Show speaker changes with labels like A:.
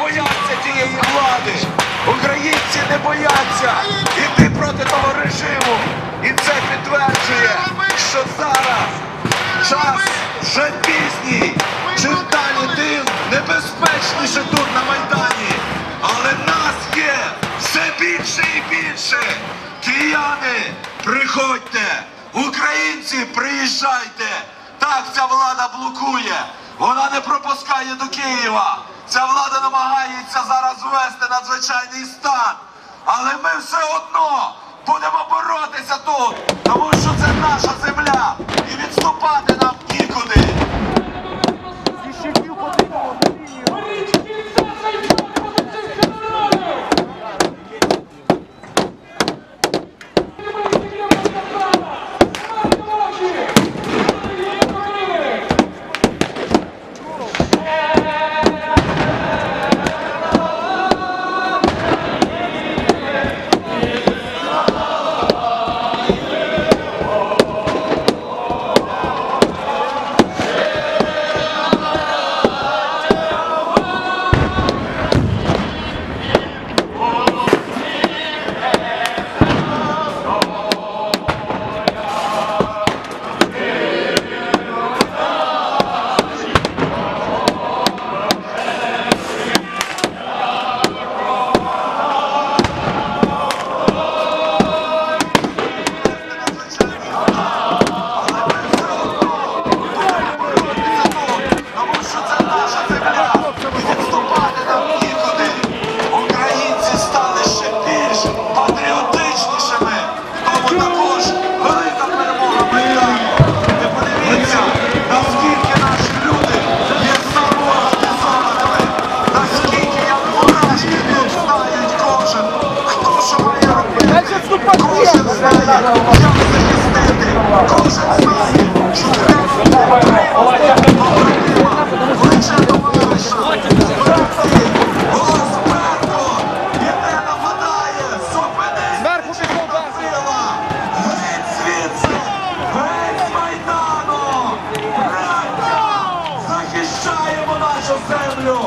A: бояться тієї влади. Українці не бояться іти проти того режиму. І це підтверджує, що зараз час вже пізній. Чим далі, тим небезпечніше тут на Майдані. Але нас є все більше і більше. Кияни, приходьте! Українці, приїжджайте! Так ця влада блокує. Вона не пропускає до Києва. Ця влада намагається зараз ввести надзвичайний стан. Але ми все одно будемо боротися тут, тому що це наша земля. І відступати нам нікуди. Робити. Кожен знає, як захистити. Кожен знає, що плече товариша, братці, голос зверху, іде нападає, сила, геть звідси, геть з Майдану, браття, захищаємо нашу землю